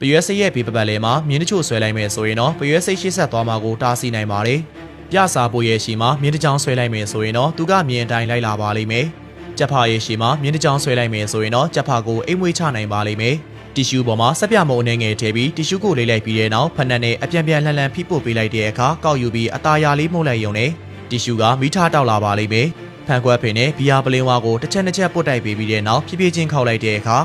ပရွက်စိတ်ရဲ့ဘေးပပတ်လဲမှာမြင်းတချို့ဆွဲလိုက်မယ်ဆိုရင်တော့ပရွက်စိတ်ရှေ့ဆက်သွားမှာကိုတားဆီးနိုင်ပါတယ်။ပြစာပိုရဲ့ရှိမှာမြင်းတစ်ချောင်းဆွဲလိုက်မယ်ဆိုရင်တော့သူကမြင်းအတိုင်းလိုက်လာပါလိမ့်မယ်။ကြက်ဖာရဲ့ရှိမှာမြင်းတစ်ချောင်းဆွဲလိုက်မယ်ဆိုရင်တော့ကြက်ဖာကိုအိမ်မွေးချနိုင်ပါလိမ့်မယ်။တီရှူပေါ်မှာစက်ပြမုံအနေငယ်ထည့်ပြီးတီရှူကိုလေးလိုက်ပြီးတဲ့နောက်ဖက်နက်နဲ့အပြန်ပြန်လှန်လှန်ဖိပို့ပေးလိုက်တဲ့အခါကောက်ယူပြီးအသားရလေးမှုတ်လိုက်ရုံနဲ့တီရှူကမိထားတောက်လာပါလိမ့်မယ်။ဖန်ခွက်ဖင်နဲ့ဘီယာပလင်းဝါကိုတစ်ချက်တစ်ချက်ပုတ်တိုက်ပေးပြီးတဲ့နောက်ဖြည်းဖြည်းချင်းခောက်လိုက်တဲ့အခါ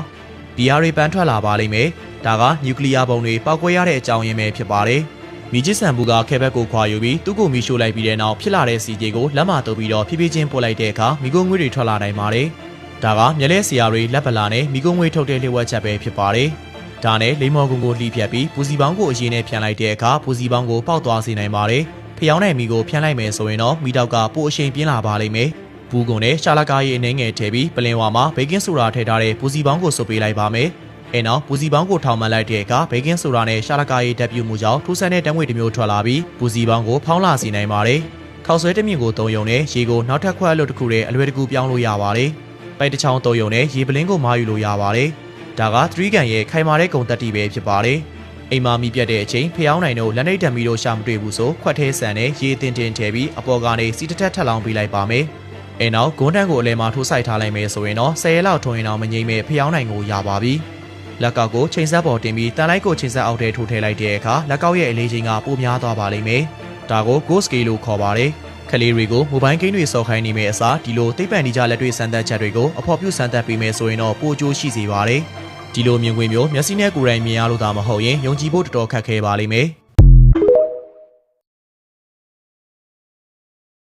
ဘီယာတွေပန်းထွက်လာပါလိမ့်မယ်။ ဒါကနျူကလ িয়ার ဘုံတွေပောက်ကွဲရတဲ့အကြောင်းရင်းပဲဖြစ်ပါတယ်။မိချစ်ဆန်ဘူးကခဲဘက်ကိုခွာယူပြီးသူ့ကိုမီရှို့လိုက်ပြီးတဲ့နောက်ဖြစ်လာတဲ့စီကြေကိုလက်မတုပ်ပြီးတော့ဖြည်းဖြည်းချင်းပို့လိုက်တဲ့အခါမိကုံငွေတွေထွက်လာနိုင်ပါတယ်။ဒါကမျက်လဲဆရာတွေလက်ပလာနဲ့မိကုံငွေထုတ်တဲ့လျှို့ဝှက်ချက်ပဲဖြစ်ပါတယ်။ဒါနဲ့လိမ္မော်ကုံကိုလှီးဖြတ်ပြီးပူစီပေါင်းကိုအရင်နဲ့ဖြန်လိုက်တဲ့အခါပူစီပေါင်းကိုပေါက်သွားစေနိုင်ပါတယ်။ဖျောင်းတဲ့မိကိုဖြန်လိုက်မယ်ဆိုရင်တော့မိတောက်ကပိုအရှိန်ပြင်းလာပါလိမ့်မယ်။ဘူးကုံနဲ့ရှာလကားရဲ့အနေငယ်ထည့်ပြီးပလင်ဝါမှာဘေကင်းဆိုဒါထည့်ထားတဲ့ပူစီပေါင်းကိုဆွပေးလိုက်ပါမယ်။ အဲနောက်ပူစီပေါင်းကိုထောင်မှန်လိုက်တဲ့အခါဘေကင်းဆိုဒါနဲ့ရှာလကားရဲ့တက်ပြူမှုကြောင့်ထူးဆန်းတဲ့တံငွေတစ်မျိုးထွက်လာပြီးပူစီပေါင်းကိုဖောင်းလာစေနိုင်ပါတယ်။ခောက်ဆွဲတစ်မြင့်ကိုသုံးယုံနဲ့ရေကိုနောက်ထပ်ခွက်အလုပ်တစ်ခုနဲ့အလွယ်တကူပြောင်းလို့ရပါတယ်။ပိုက်တစ်ချောင်းသုံးယုံနဲ့ရေပလင်းကိုမာယူလို့ရပါတယ်။ဒါက3ကန်ရဲ့ခိုင်မာတဲ့ဂုံတက်တီပဲဖြစ်ပါတယ်။အိမ်မာမီပြတ်တဲ့အချိန်ဖျောင်းနိုင်တို့လက်နှိပ်တံမီတို့ရှာမတွေ့ဘူးဆိုခွက်သေးဆန်နဲ့ရေတင်တင်ထည့်ပြီးအပေါ်ကနေစီတထက်ထက်လောင်းပေးလိုက်ပါမယ်။အဲနောက်ဂွန်းတန်းကိုအလဲမှာထိုးဆိုင်ထားလိုက်မယ်ဆိုရင်တော့10ရက်လောက်ထုံရင်တော့မငိမ့်မဲ့ဖျောင်းနိုင်ကိုရပါပြီ။ လက်ကောက်ကိုချိန်ဆက်ပေါ်တင်ပြီးတန်လိုက်ကိုချိန်ဆက်အောက်ထဲထိုးထည့်လိုက်တဲ့အခါလက်ကောက်ရဲ့အလေးချိန်ကပိုများသွားပါလိမ့်မယ်။ဒါကို Ghost Scale လို့ခေါ်ပါတယ်။ကလေးတွေကိုမိုဘိုင်းဂိမ်းတွေစော်ခိုင်းနေမယ့်အစားဒီလိုသိပ္ပံနိကြလက်တွေ့စမ်းသပ်ချက်တွေကိုအဖော်ပြုစမ်းသပ်ပေးမယ်ဆိုရင်တော့ပိုအကျိုးရှိစေပါတယ်။ဒီလိုမြင်ကွင်းမျိုးမျက်စိနဲ့ကိုယ်တိုင်မြင်ရလို့သာမဟုတ်ရင်ယုံကြည်ဖို့တော်တော်ခက်ခဲပါလိမ့်မယ်။